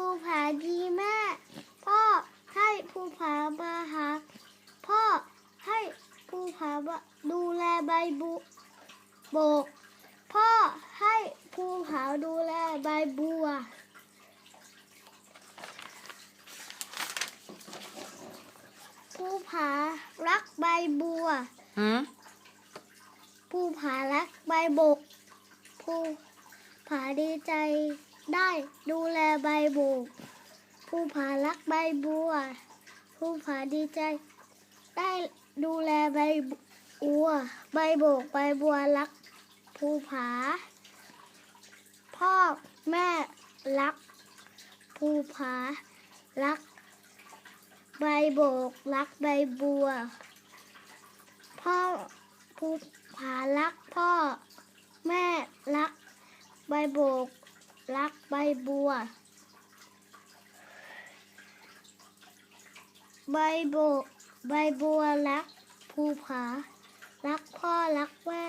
ภูผาดีแม่ พ่อให้ภูผามาหา พ่อให้ภูผามาดูแลใบบุโบก พ่อให้ภูผาดูแลใบบัวภูผารักใบบัวหืมภูผารักใบบกภูผาดีใจ ได้ดูแลใบบกภูผารักใบบัวภูผาดีใจ ได้ดูแลใบบัว ใบบกใบบัวรักภูผา พ่อแม่รักภูผารัก ใบโบกรักใบบัว พ่อภูผารักพ่อ แม่รัก ใบโบก รักใบบัว ใบโบกใบบัวรักภูผา รักพ่อรักแม่